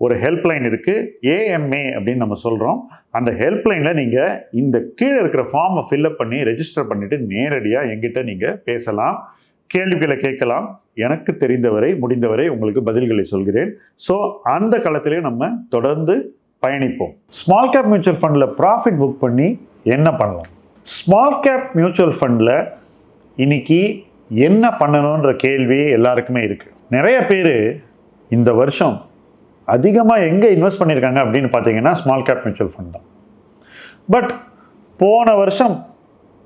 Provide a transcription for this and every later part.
ஒரு ஹெல்ப்லைன் இருக்குது ஏஎம்ஏ அப்படின்னு நம்ம சொல்கிறோம் அந்த ஹெல்ப்லைனில் நீங்கள் இந்த கீழே இருக்கிற ஃபார்மை ஃபில்அப் பண்ணி ரெஜிஸ்டர் பண்ணிவிட்டு நேரடியாக எங்கிட்ட நீங்கள் பேசலாம். கேள்விகளை கேட்கலாம். எனக்கு தெரிந்தவரை முடிந்தவரை உங்களுக்கு பதில்களை சொல்கிறேன். ஸோ அந்த காலத்திலே நம்ம தொடர்ந்து பயணிப்போம். ஸ்மால் கேப் மியூச்சுவல் ஃபண்டில் ப்ராஃபிட் புக் பண்ணி என்ன பண்ணலாம்? ஸ்மால் கேப் மியூச்சுவல் ஃபண்டில் இன்னைக்கு என்ன பண்ணணுன்ற கேள்வி எல்லாருக்குமே இருக்குது நிறைய பேர் இந்த வருஷம் அதிகமாக எங்கே இன்வெஸ்ட் பண்ணியிருக்காங்க அப்படின்னு பார்த்தீங்கன்னா ஸ்மால் கேப் மியூச்சுவல் ஃபண்ட் தான். பட் போன வருஷம்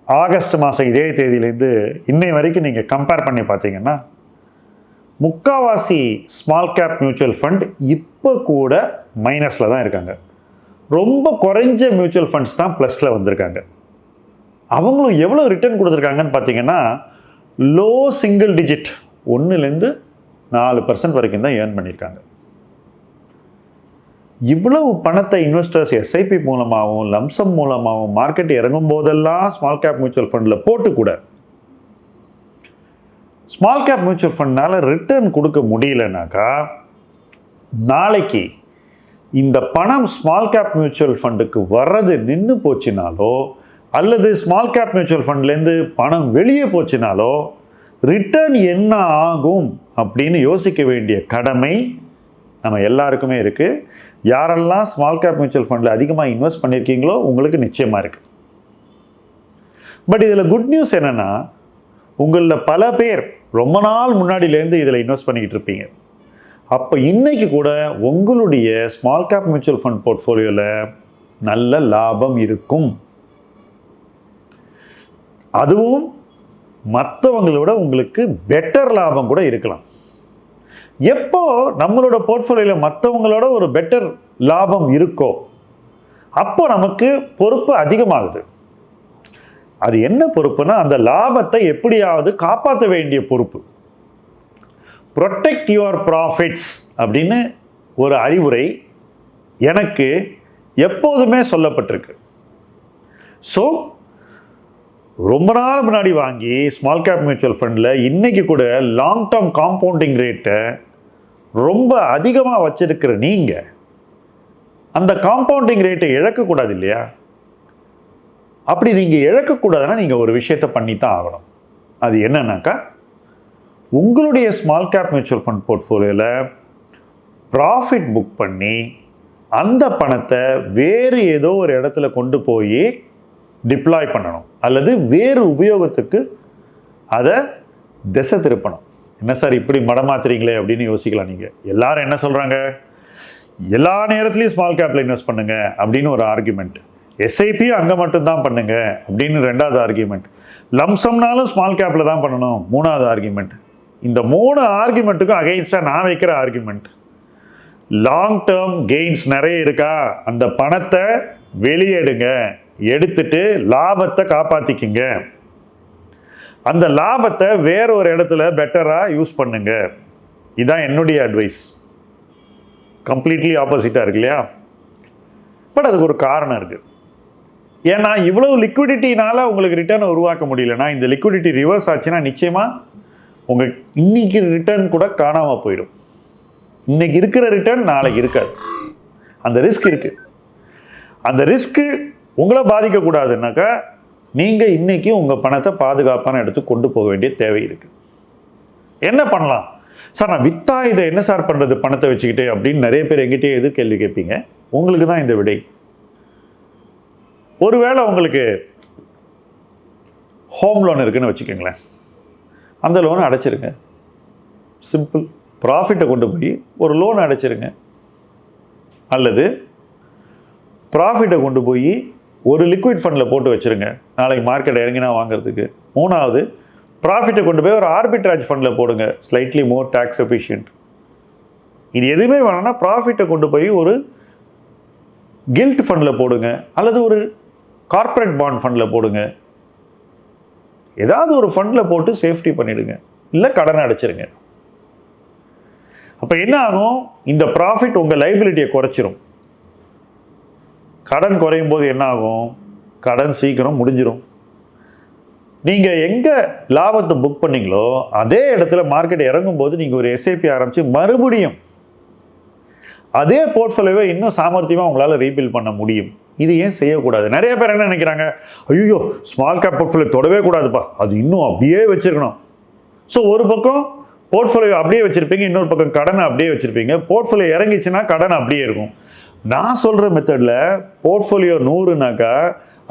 ஆகஸ்ட் மாதம் இதே தேதியிலேருந்து இன்னை வரைக்கும் நீங்கள் கம்பேர் பண்ணி பார்த்தீங்கன்னா முக்காவாசி ஸ்மால் கேப் மியூச்சுவல் ஃபண்ட் இப்போ கூட மைனஸில் தான் இருக்காங்க. ரொம்ப குறைஞ்ச மியூச்சுவல் ஃபண்ட்ஸ் தான் ப்ளஸில் வந்திருக்காங்க. அவங்களும் எவ்வளோ ரிட்டர்ன் கொடுத்துருக்காங்கன்னு பார்த்தீங்கன்னா லோ சிங்கிள் டிஜிட் ஒன்றுலேருந்து நாலு பர்சன்ட் வரைக்கும் தான் ஏர்ன் பண்ணியிருக்காங்க. இவ்வளவு பணத்தை இன்வெஸ்டர்ஸ் எஸ்ஐபி மூலமாகவும் லம்சம் மூலமாகவும் மார்க்கெட் இறங்கும் போதெல்லாம் ஸ்மால் கேப் மியூச்சுவல் ஃபண்டில் போட்டு கூட ஸ்மால் கேப் மியூச்சுவல் ஃபண்ட்னால் ரிட்டர்ன் கொடுக்க முடியலனாக்கா நாளைக்கு இந்த பணம் ஸ்மால் கேப் மியூச்சுவல் ஃபண்டுக்கு வர்றது நின்று போச்சுனாலோ அல்லது ஸ்மால் கேப் மியூச்சுவல் ஃபண்ட்லேருந்து பணம் வெளியே போச்சுனாலோ ரிட்டர்ன் என்ன ஆகும் அப்படின்னு யோசிக்க வேண்டிய கடமை நம்ம எல்லாருக்குமே இருக்குது யாரெல்லாம் ஸ்மால் கேப் மியூச்சுவல் ஃபண்டில் அதிகமாக இன்வெஸ்ட் பண்ணியிருக்கீங்களோ உங்களுக்கு நிச்சயமாக இருக்குது பட் இதில் குட் நியூஸ் என்னென்னா உங்களில் பல பேர் ரொம்ப நாள் முன்னாடியிலேருந்து இதில் இன்வெஸ்ட் பண்ணிக்கிட்டு இருப்பீங்க. அப்போ இன்றைக்கி கூட உங்களுடைய ஸ்மால் கேப் மியூச்சுவல் ஃபண்ட் போர்ட்ஃபோலியோவில் நல்ல லாபம் இருக்கும். அதுவும் மற்றவங்களோட உங்களுக்கு பெட்டர் லாபம் கூட இருக்கலாம். எப்போ நம்மளோட போர்ட்ஃபோலியோவில் மற்றவங்களோட ஒரு பெட்டர் லாபம் இருக்கோ அப்போ நமக்கு பொறுப்பு அதிகமாகுது. அது என்ன பொறுப்புனா அந்த லாபத்தை எப்படியாவது காப்பாற்ற வேண்டிய பொறுப்பு. ப்ரொடெக்ட் யுவர் ப்ராஃபிட்ஸ் அப்படின்னு ஒரு அறிவுரை எனக்கு எப்போதுமே சொல்லப்பட்டிருக்கு. ஸோ ரொம்ப நாள் முன்னாடி வாங்கி ஸ்மால் கேப் மியூச்சுவல் ஃபண்டில் இன்றைக்கி கூட லாங் டேர்ம் காம்பவுண்டிங் ரேட்டை ரொம்ப அதிகமாக வச்சிருக்கிற நீங்கள் அந்த காம்பவுண்டிங் ரேட்டை இழக்கக்கூடாது இல்லையா அப்படி நீங்கள் இழக்கக்கூடாதுன்னா நீங்கள் ஒரு விஷயத்தை பண்ணி தான் ஆகணும். அது என்னன்னாக்கா உங்களுடைய ஸ்மால் கேப் மியூச்சுவல் ஃபண்ட் போர்ட்ஃபோலியோவில் ப்ராஃபிட் புக் பண்ணி அந்த பணத்தை வேறு ஏதோ ஒரு இடத்துல கொண்டு போய் டிப்ளாய் பண்ணணும். அல்லது வேறு உபயோகத்துக்கு அதை திசை திருப்பணும். என்ன சார் இப்படி மடமாத்துறீங்களே அப்படின்னு யோசிக்கலாம் நீங்கள் எல்லாரும் என்ன சொல்கிறாங்க எல்லா நேரத்துலையும் ஸ்மால் கேப்பில் இன்வெஸ்ட் பண்ணுங்க அப்படின்னு ஒரு ஆர்குமெண்ட் எஸ்ஐபியும் அங்கே மட்டும்தான் பண்ணுங்க அப்படின்னு ரெண்டாவது ஆர்குமெண்ட் லம்சம்னாலும் ஸ்மால் கேப்பில் தான் பண்ணணும். மூணாவது ஆர்குமெண்ட் இந்த மூணு ஆர்குமெண்ட்டுக்கும் அகெயின்ஸ்டாக நான் வைக்கிற ஆர்குமெண்ட் லாங் டேர்ம் கெயின்ஸ் நிறைய இருக்கா? அந்த பணத்தை வெளியேடுங்க. எடுத்துட்டு லாபத்தை காப்பாற்றிக்கிங்க அந்த லாபத்தை வேற ஒரு இடத்துல பெட்டராக யூஸ் பண்ணுங்க. இதுதான் என்னுடைய அட்வைஸ் கம்ப்ளீட்லி ஆப்போசிட்டாக இருக்கு இல்லையா? பட் அதுக்கு ஒரு காரணம் இருக்குது ஏன்னா இவ்வளவு லிக்விடிட்டினால் உங்களுக்கு ரிட்டர்னை உருவாக்க முடியலன்னா இந்த லிக்விடிட்டி ரிவர்ஸ் ஆச்சுன்னா நிச்சயமாக உங்கள் இன்னைக்கு ரிட்டர்ன் கூட காணாமல் போயிடும். இன்னைக்கு இருக்கிற ரிட்டர்ன் நாளைக்கு இருக்காது. அந்த ரிஸ்க் இருக்குது அந்த ரிஸ்க்கு உங்களை பாதிக்கக்கூடாதுன்னாக்கா நீங்கள் இன்றைக்கி உங்கள் பணத்தை பாதுகாப்பான இடத்துக்கு கொண்டு போக வேண்டிய தேவை இருக்குது என்ன பண்ணலாம்? சார் நான் வித்தா இதை என்ன சார் பண்ணுறது பணத்தை வச்சுக்கிட்டு அப்படின்னு நிறைய பேர் எங்கிட்டே எது கேள்வி கேட்பீங்க? உங்களுக்கு தான் இந்த விடை. ஒருவேளை உங்களுக்கு ஹோம் லோன் இருக்குன்னு வச்சுக்கோங்களேன். அந்த லோனை அடைச்சிருங்க. சிம்பிள். ப்ராஃபிட்டை கொண்டு போய் ஒரு லோன் அடைச்சிருங்க. அல்லது ப்ராஃபிட்டை கொண்டு போய் ஒரு லிக்விட் ஃபண்டில் போட்டு வச்சுருங்க. நாளைக்கு மார்க்கெட் இறங்கினா வாங்குறதுக்கு. மூணாவது ப்ராஃபிட்டை கொண்டு போய் ஒரு ஆர்பிட்ராஜ் ஃபண்டில் போடுங்க. ஸ்லைட்லி மோர் டேக்ஸ் எஃபிஷியன்ட் இது எதுவுமே வேணும்னா ப்ராஃபிட்டை கொண்டு போய் ஒரு கில்ட் ஃபண்டில் போடுங்க. அல்லது ஒரு கார்ப்பரேட் பாண்ட் ஃபண்டில் போடுங்க. ஏதாவது ஒரு ஃபண்டில் போட்டு சேஃப்டி பண்ணிவிடுங்க இல்லை கடனை அடைச்சிருங்க. அப்போ என்ன ஆகும்? இந்த ப்ராஃபிட் உங்கள் லைபிலிட்டியை குறைச்சிரும். கடன் குறையும் போது என்ன ஆகும்? கடன் சீக்கிரம் முடிஞ்சிடும் நீங்கள் எங்கே லாபத்தை புக் பண்ணீங்களோ அதே இடத்துல மார்க்கெட் இறங்கும் போது நீங்கள் ஒரு எஸ்ஐபி ஆரம்பித்து மறுபடியும் அதே போர்ட்ஃபோலியோவை இன்னும் சாமர்த்தியமாக உங்களால் ரீபில் பண்ண முடியும். இது ஏன் செய்யக்கூடாது? நிறைய பேர் என்ன நினைக்கிறாங்க? ஐயோ ஸ்மால் கேப் போர்ட்ஃபோலியோ தொடவே கூடாதுப்பா. அது இன்னும் அப்படியே வச்சுருக்கணும். ஸோ ஒரு பக்கம் போர்ட்ஃபோலியோ அப்படியே வச்சுருப்பீங்க இன்னொரு பக்கம் கடனை அப்படியே வச்சுருப்பீங்க. போர்ட்ஃபோலியோ இறங்கிச்சுன்னா கடன் அப்படியே இருக்கும். நான் சொல்கிற மெத்தடில் போர்ட்ஃபோலியோ நூறுனாக்கா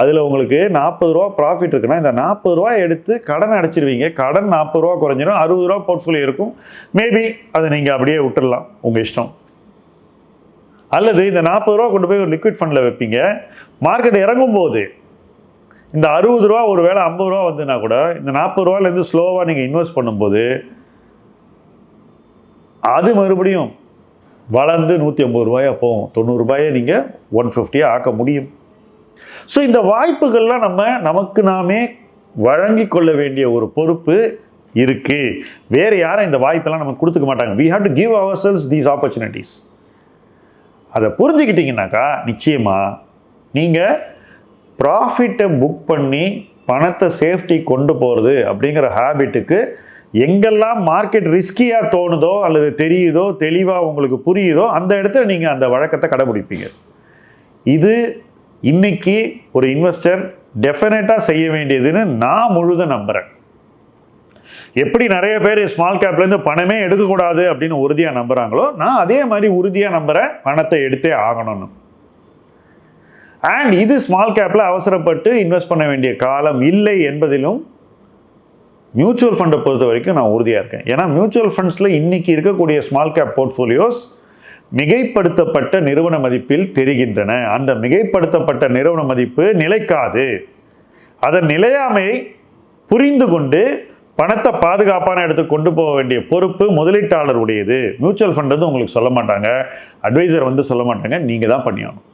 அதில் உங்களுக்கு நாற்பது ரூபா ப்ராஃபிட் இருக்குன்னா இந்த நாற்பது ரூபா எடுத்து கடன் அடைச்சிருவீங்க. கடன் நாற்பது ரூபா குறைஞ்சிடும் அறுபது ரூபா போர்ட்ஃபோலியோ இருக்கும். மேபி அதை நீங்கள் அப்படியே விட்டுடலாம் உங்கள் இஷ்டம். அல்லது இந்த நாற்பது ரூபா கொண்டு போய் ஒரு லிக்விட் ஃபண்டில் வைப்பீங்க. மார்க்கெட் இறங்கும் போது இந்த அறுபது ரூபா ஒரு வேளை ஐம்பது ரூபா வந்துன்னா கூட இந்த நாற்பது ரூபாலேருந்து ஸ்லோவாக நீங்கள் இன்வெஸ்ட் பண்ணும்போது அது மறுபடியும் வளர்ந்து நூற்றி ஐம்பது ரூபாயா போகும். தொண்ணூறுரூபாயை நீங்கள் ஒன் ஃபிஃப்டியாக ஆக்க முடியும். ஸோ இந்த வாய்ப்புகள்லாம் நம்ம நமக்கு நாமே வழங்கி கொள்ள வேண்டிய ஒரு பொறுப்பு இருக்குது வேறு யாரும் இந்த வாய்ப்பெல்லாம் நமக்கு கொடுத்துக்க மாட்டாங்க. We have to give ourselves these opportunities அதை புரிஞ்சுக்கிட்டிங்கனாக்கா நிச்சயமாக நீங்கள் ப்ராஃபிட்டை புக் பண்ணி பணத்தை சேஃப்டி கொண்டு போகிறது அப்படிங்கிற ஹேபிட்டுக்கு எங்கெல்லாம் மார்க்கெட் ரிஸ்கியாக தோணுதோ அல்லது தெரியுதோ தெளிவாக உங்களுக்கு புரியுதோ அந்த இடத்துல நீங்கள் அந்த வழக்கத்தை கடைபிடிப்பீங்க. இது இன்றைக்கி ஒரு இன்வெஸ்டர் டெஃபினட்டாக செய்ய வேண்டியதுன்னு நான் முழுத நம்புகிறேன் எப்படி நிறைய பேர் ஸ்மால் கேப்லேருந்து பணமே எடுக்கக்கூடாது அப்படின்னு உறுதியாக நம்புகிறாங்களோ நான் அதே மாதிரி உறுதியாக நம்புகிறேன் பணத்தை எடுத்தே ஆகணும்னு. அண்ட் இது ஸ்மால் கேப்பில் அவசரப்பட்டு இன்வெஸ்ட் பண்ண வேண்டிய காலம் இல்லை என்பதிலும் மியூச்சுவல் ஃபண்டை பொறுத்த வரைக்கும் நான் உறுதியாக இருக்கேன். ஏன்னா மியூச்சுவல் ஃபண்ட்ஸில் இன்றைக்கி இருக்கக்கூடிய ஸ்மால் கேப் போர்ட்ஃபோலியோஸ் மிகைப்படுத்தப்பட்ட நிறுவன மதிப்பில் தெரிகின்றன. அந்த மிகைப்படுத்தப்பட்ட நிறுவன மதிப்பு நிலைக்காது. அதன் நிலையாமையை புரிந்து கொண்டு பணத்தை பாதுகாப்பான இடத்துக்கு கொண்டு போக வேண்டிய பொறுப்பு முதலீட்டாளர் உடையது மியூச்சுவல் ஃபண்ட் வந்து உங்களுக்கு சொல்ல மாட்டாங்க. அட்வைசர் வந்து சொல்ல மாட்டாங்க. நீங்கள் தான் பண்ணியாகணும்.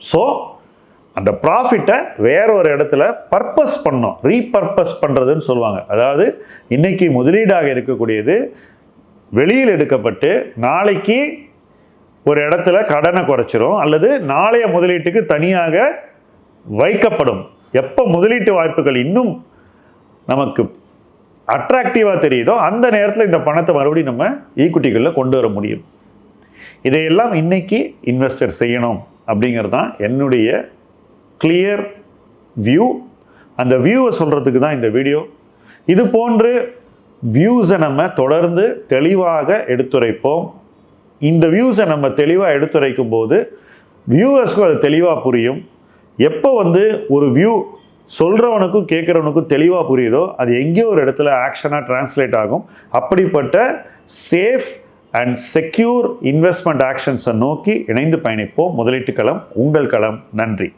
ஸோ அந்த ப்ராஃபிட்டை வேற ஒரு இடத்துல பர்பஸ் பண்ணோம் ரீபர்பஸ் பண்ணுறதுன்னு சொல்லுவாங்க. அதாவது இன்றைக்கி முதலீடாக இருக்கக்கூடியது வெளியில் எடுக்கப்பட்டு நாளைக்கு ஒரு இடத்துல கடனை குறைச்சிரும் அல்லது நாளைய முதலீட்டுக்கு தனியாக வைக்கப்படும். எப்போ முதலீட்டு வாய்ப்புகள் இன்னும் நமக்கு அட்ராக்டிவாக தெரியுதோ அந்த நேரத்தில் இந்த பணத்தை மறுபடியும் நம்ம ஈக்குட்டிகளில் கொண்டு வர முடியும். இதையெல்லாம் இன்றைக்கி இன்வெஸ்டர் செய்யணும் அப்படிங்கிறது தான் என்னுடைய கிளியர் வியூ அந்த வியூவை சொல்கிறதுக்கு தான் இந்த வீடியோ இது போன்று வியூஸை நம்ம தொடர்ந்து தெளிவாக எடுத்துரைப்போம். இந்த வியூஸை நம்ம தெளிவாக எடுத்துரைக்கும் போது வியூவர்ஸ்க்கும் அது தெளிவாக புரியும். எப்போ வந்து ஒரு வியூ சொல்கிறவனுக்கும் கேட்குறவனுக்கும் தெளிவாக புரியுதோ அது எங்கேயோ ஒரு இடத்துல ஆக்ஷனாக டிரான்ஸ்லேட் ஆகும். அப்படிப்பட்ட சேஃப் அண்ட் செக்யூர் இன்வெஸ்ட்மெண்ட் ஆக்ஷன்ஸை நோக்கி இணைந்து பயணிப்போம். முதலீட்டு களம் உங்கள் களம். நன்றி.